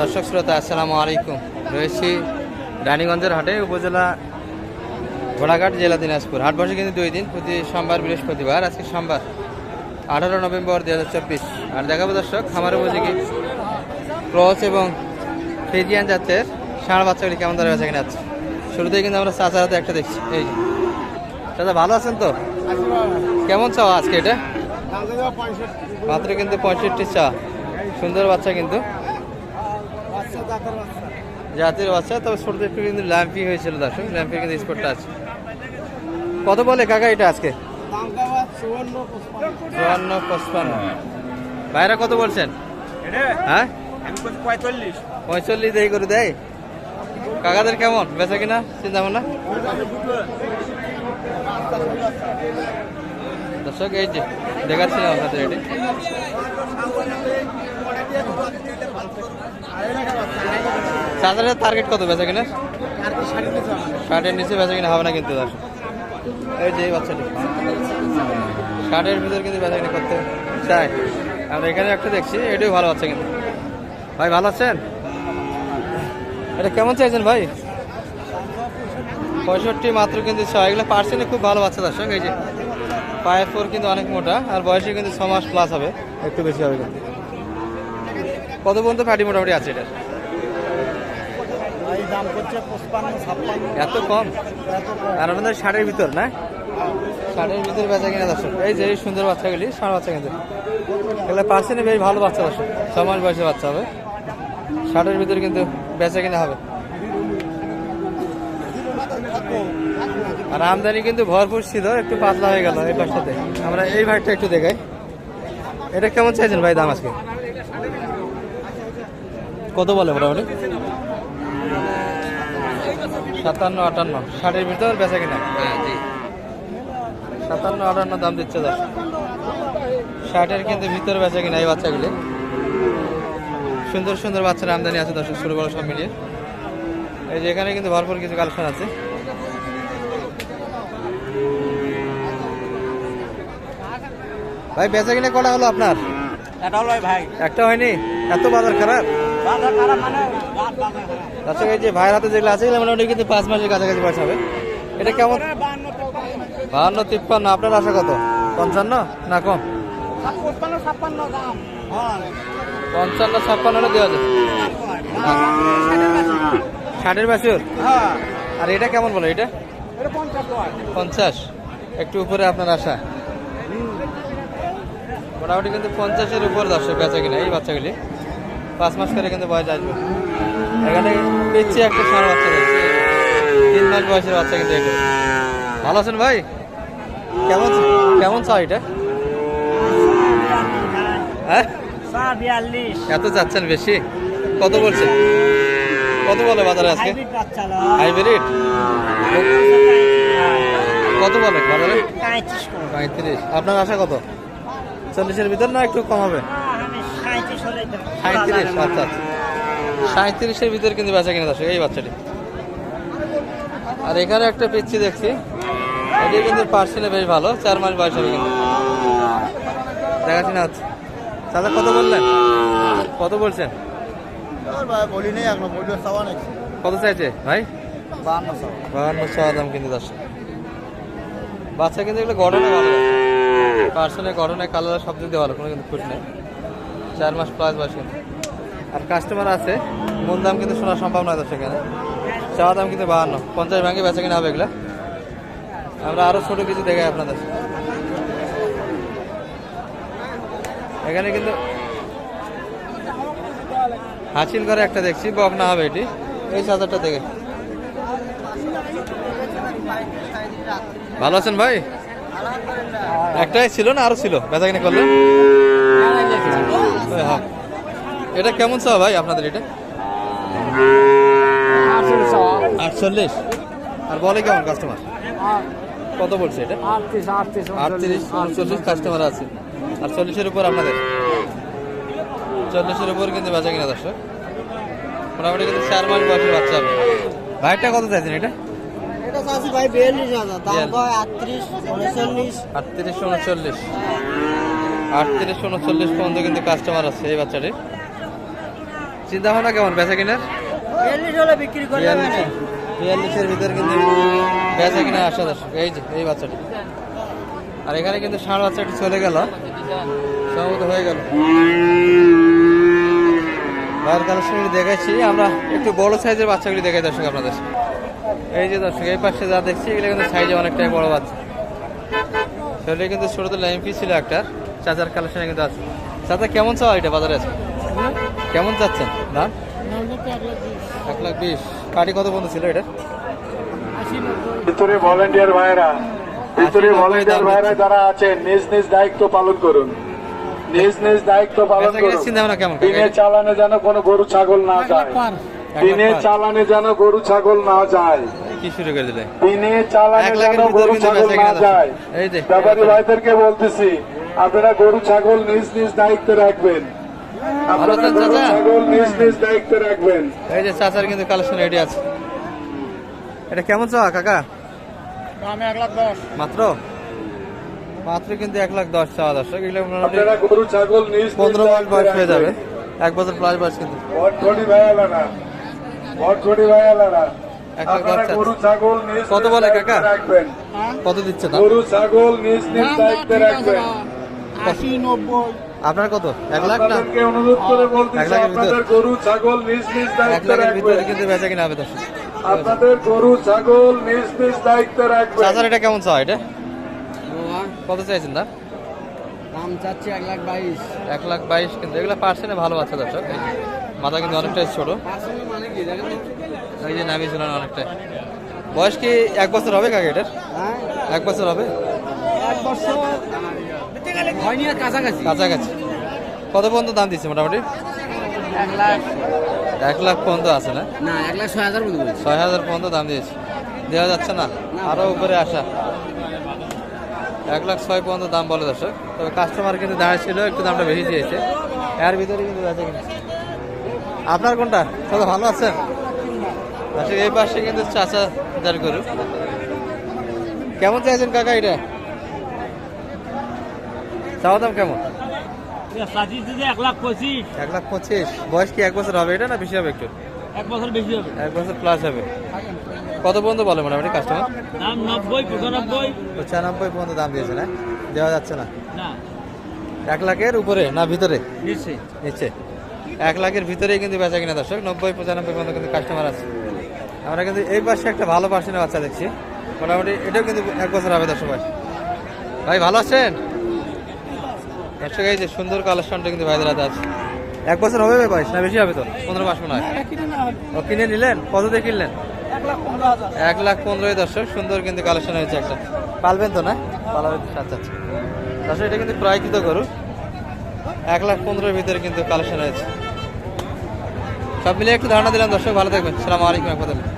দর্শক শ্রোতা আসসালামু আলাইকুম। রয়েছি রানীগঞ্জের হাটে উপজেলা ঘোড়াঘাট জেলা দিনাজপুর। হাট বসে কিন্তু দুই দিন প্রতি সোমবার বৃহস্পতিবার আজকে সোমবার আঠারো নভেম্বর দু হাজার চব্বিশ। আর দেখাবো দর্শক খামার উপযোগী ক্রস এবং ফ্রিজিয়ান জাতের ষাঁড় বাচ্চাগুলি কেমন ধরে বেচা কিনা আছে? শুরুতেই কিন্তু আমরা চাচা হাতে একটা দেখছি। এই যে। চাচা ভালো আছেন তো? কেমন চাও আজকে এটা? মাত্র কিন্তু পঁয়ষট্টি চা সুন্দর বাচ্চা কিন্তু। জাতির বাচ্চা। তবে ছোট একটু কিন্তু ল্যাম্পি হয়েছিল দর্শক ল্যাম্পির কিন্তু স্পটটা আছে। কত বলে কাকা এটা আজকে? চুয়ান্ন পঁচপান্ন। ভাইরা কত বলছেন? হ্যাঁ? পঁয়তাল্লিশ। এই করে দেয়? কাকাদের কেমন? বেচা কিনা? চিন্তা ভাবনা? দর্শক এই যে দেখাচ্ছিলাম আপনাদের এটি। চার্জারের টার্গেট কত বেচা কিনা? ষাটের নিচে বেচা কিনা হবে না কিন্তু এই যে বাচ্চাটি। ষাটের ভিতর কিন্তু বেচা কিনা করতে চাই আমরা এখানে একটা দেখছি, এটাও ভালো বাচ্চা কিন্তু। ভাই, ভালো আছেন? এটা কেমন চাইছেন ভাই? পঁয়ষট্টি মাত্র কিন্তু ছয়। এগুলো পার্সেন্টে খুব ভালো বাচ্চা দর্শক, এই যে। পায়ের ফোর কিন্তু অনেক মোটা, আর বয়সে কিন্তু ছ মাস প্লাস হবে। একটু বেশি হবে কিন্তু। কত পর্যন্ত ফাটি মোটামুটি আছে এটা এত কম? আর আমাদের ষাটের ভিতর না? ষাটের ভিতর বেচা কিনা দর্শক। এই যে এই সুন্দর বাচ্চাগুলি ষাট বাচ্চা কিন্তু। এগুলো পার্সেন্টে বেশ ভালো বাচ্চা দর্শক। ছ মাস বয়সের বাচ্চা হবে। ষাটের ভিতর কিন্তু বেচা কিনা হবে। আর আমদানি কিন্তু ভরপুর ছিল একটু পাতলা হয়ে গেল এই পাশটাতে। আমরা এই ভাগটা একটু দেখাই। এটা কেমন চাইছেন ভাই দাম আজকে? কত বলে মোটামুটি? সাতান্ন আটান্ন। ষাটের ভিতর বেচা কিনা? সাতান্ন আটান্ন দাম দিচ্ছে দশ ষাটের কিন্তু ভিতরে বেচা কিনা এই বাচ্চাগুলি। সুন্দর সুন্দর বাচ্চার আমদানি আছে দর্শক ছোট বড় সব মিলিয়ে। এই যে এখানে কিন্তু ভরপুর কিছু কালেকশন আছে। ভাই বেচা কিনা কটা হলো আপনার? হলো ভাই। একটা হয়নি? এত বাজার খারাপ? দর্শক, এই যে ভাইয়ের হাতে যেগুলো আছে, এগুলো মোটামুটি কিন্তু পাঁচ মাসের কাছাকাছি বয়স হবে। এটা কেমন? বাহান্ন তিপ্পান্ন, আপনার আশা কত? পঞ্চান্ন না কম? পঞ্চান্ন, ছাপ্পান্ন হলে দেওয়া যায় ষাটের বাছুর? আর এটা কেমন বলো, এটা? পঞ্চাশ। একটু উপরে আপনার আশা। মোটামুটি কিন্তু পঞ্চাশের উপর দর্শক বেচা কিনা, এই বাচ্চাগুলি। পাঁচ মাস করে কিন্তু বয়স আসবে। এখানে পেয়েছি একটা ষাঁড় বাচ্চা দেখছি তিন মাস বয়সের বাচ্চা কিন্তু এটা ভালো আছেন ভাই? কেমন কেমন চা এটা? হ্যাঁ? এত যাচ্ছেন বেশি? কত বলছেন? কত বলে বাজারে আজকে? হাইব্রিড কত বলে বাজারে? পঁয়ত্রিশ আপনার আশা কত? চল্লিশের ভিতর না একটু কম হবে সাঁত্রিশ আচ্ছা আচ্ছা। সাঁত্রিশের ভিতর কিন্তু বেচা কিনে দর্শক, এই বাচ্চাটি। আর এখানে একটা পিচ্ছি দেখছি। এটি কিন্তু পার্সেন্টে বেশ ভালো, চার মাস বয়স হবে কিন্তু। দেখাচ্ছি না হচ্ছে তাহলে কত বললেন? কত বলছেন? কত চাইছে, ভাই? বাহান্ন চাওয়া বাচ্চা কিন্তু এগুলো গঠনে ভালো পার্সেলের গঠনে কালার সব দিক দিয়ে ভালো, কোনো কিন্তু খুশি নেই। চার মাস প্লাস বয়স। আর কাস্টমার আছে, মূল দাম কিন্তু শোনা সম্ভব নয় এখানে চাওয়া দাম কিন্তু বাহান্ন, পঞ্চাশ ভাঙে বেচা কিনা হবে এগুলো। আমরা আরও ছোটো কিছু দেখাই আপনাদের। এখানে কিন্তু হাসিল করে একটা দেখছি বক না হবে এটি। এই চাদরটা দেখে। ভালো আছেন ভাই? একটাই ছিল না, আরও ছিল? বেচা কিনে হ্যাঁ। এটা কেমন চাও ভাই আপনাদের এটা? আটচল্লিশ। আর বলে কেমন কাস্টমার কত বলছে এটা? আটত্রিশ উনচল্লিশ কাস্টমার আছে। আর চল্লিশের উপর আপনাদের? চল্লিশের উপর কিন্তু বেচা কিনা দর্শক। মোটামুটি কিন্তু চার মাস বয়সের বাচ্চা হবে। ভাইটা কত চাইছেন এটা। আটত্রিশ উনচল্লিশ। আটত্রিশ উনচল্লিশ পর্যন্ত কিন্তু কাস্টমার আছে এই বাচ্চাটির। চিন্তা ভাবনা কেমন? বেচা কিনার। বিয়াল্লিশের ভিতর কিন্তু বেচা কিনা আসা দর্শক এই যে এই বাচ্চাটি। আর এখানে কিন্তু ষাঁড় বাচ্চাটি চলে গেল। সম্ভবত হয়ে গেল। বাইরের কালেকশনগুলি দেখাচ্ছি। আমরা একটু বড় সাইজের বাচ্চাগুলি দেখাই দর্শক আপনাদের। এই যে দর্শক এই পাশে যা দেখছি এগুলো কিন্তু সাইজে অনেকটাই বড় বাচ্চা। সেটা কিন্তু ছোট তো এমপি ছিল একটা চাচার কালেকশনে কিন্তু আছে। চাচা কেমন চাওয়া এটা বাজারে? আছে কেমন চাচ্ছেন? না এক লাখ বিশ। কাটি কত বন্ধু ছিল এটা? ভিতরে ভলেন্টিয়ার ভাইরা ভিতরে ভলেন্টিয়ার ভাইরা যারা আছেন নিজ নিজ দায়িত্ব পালন করুন। নিজ নিজ দায়িত্ব পালন বেচা কিনার করুন দিনে চালানে যেন কোনো গরু ছাগল না যায়। দিনে চালানে যেন গরু ছাগল না যায়। কি শুরু করে দিলে? দিনে চালানে যেন গরু ছাগল না যায়। এই যে ব্যাপারী ভাইদেরকে বলতেছি আপনারা গরু ছাগল নিজ নিজ দায়িত্বে রাখবেন। আপনারা গরু ছাগল নিজ নিজ দায়িত্বে রাখবেন। এই যে চাচার কিন্তু কালেকশন রেডি আছে। এটা কেমন চাওয়া কাকা? মাত্র? মাত্র কিন্তু এক লাখ দশ চাওয়া দর্শক। এগুলো গরু ছাগল নিজ পনেরো মাস দায়িত্বে বয়স হয়ে যাবে। এক বছর প্লাস বয়স কিন্তু। এক লাখ কত বলে কাকা? কত দিচ্ছে না গরু ছাগল নিজ নিজ দায়িত্বে রাখবেন। আপনার কত? এক লাখ না? অনুরোধ করে এক বলতেছি লাখের ভিতর? আপনাদের গরু ছাগল নিজ নিজ দায়িত্বে রাখবেন। কিন্তু বেচা কিনা হবে দর্শক। আপনাদের গরু ছাগল নিজ নিজ দায়িত্বে রাখবেন। চাচার এটা কেমন চাওয়া এটা? কত চাইছেন না দাম চাচ্ছি এক লাখ বাইশ। এক লাখ বাইশ কিন্তু এগুলো পার্সেন্টে ভালো বাচ্চা দর্শক। মাথা কিন্তু অনেকটাই ছোট। মানে এই যে নামিয়ে ছিলেন অনেকটাই। বয়স কি এক বছর হবে কাকে এটার? হ্যাঁ। এক বছর হবে? এক বছর হয়নি আর কাছাকাছি। কাছাকাছি। কত পর্যন্ত দাম দিচ্ছে মোটামুটি? এক লাখ। এক লাখ পর্যন্ত আছে না? না এক লাখ ছয় হাজার মতো ছয় হাজার পর্যন্ত দাম দিয়েছে। দেওয়া যাচ্ছে না? আরও উপরে আসা। এক লাখ ছয় পর্যন্ত দাম বলে দর্শক। তবে কাস্টমার কিন্তু দাঁড়িয়ে ছিল একটু দামটা বেশি দিয়েছে। এর ভিতরে কিন্তু কিনা? আপনার কোনটা? কত ভালো আছেন? আচ্ছা এই পাশে কিন্তু চাচা যার গরু। কেমন চাইছেন কাকা এটা? চাওয়া দাম কেমন? এক লাখ পঁচিশ। এক লাখ পঁচিশ। বয়স কি এক বছর হবে এটা না বেশি হবে একটু? এক বছর বেশি হবে। এক বছর প্লাস হবে। কত পর্যন্ত বলে মোটামুটি কাস্টমার দাম নব্বই পঁচানব্বই। পঁচানব্বই পর্যন্ত দাম দিয়েছে না? দেওয়া যাচ্ছে না? না। এক লাখের উপরে না ভিতরে? নিচ্ছে এক লাখের ভিতরেই কিন্তু বেচা কিনা দর্শক। নব্বই পঁচানব্বই পর্যন্ত কিন্তু কাস্টমার আছে। আমরা কিন্তু এই পাশে একটা ভালো পার্সেন্টের বাচ্চা দেখছি। মোটামুটি এটাও কিন্তু এক বছর হবে দর্শক ভাই ভালো আছেন? এই যে সুন্দর কালেকশনটা কিন্তু ভাইদের হাতে আছে। এক বছর হবে ভাই বয়স না বেশি হবে তো? পনেরো মাস মনে হয়। ও কিনে নিলেন? কত দিয়ে কিনলেন? এক লাখ পনেরোই দর্শক সুন্দর কিন্তু কালেকশন হয়েছে একটা। পালবেন তো না? পালাবেন তো আচ্ছা আচ্ছা। দর্শক এটা কিন্তু প্রায়কৃত গরু। এক লাখ পনেরোর ভিতরে কিন্তু কালেকশন হয়েছে। সব মিলিয়ে একটু ধারণা দিলাম দর্শক ভালো থাকবেন। সালাম আলাইকুম রহমতুল্লাহ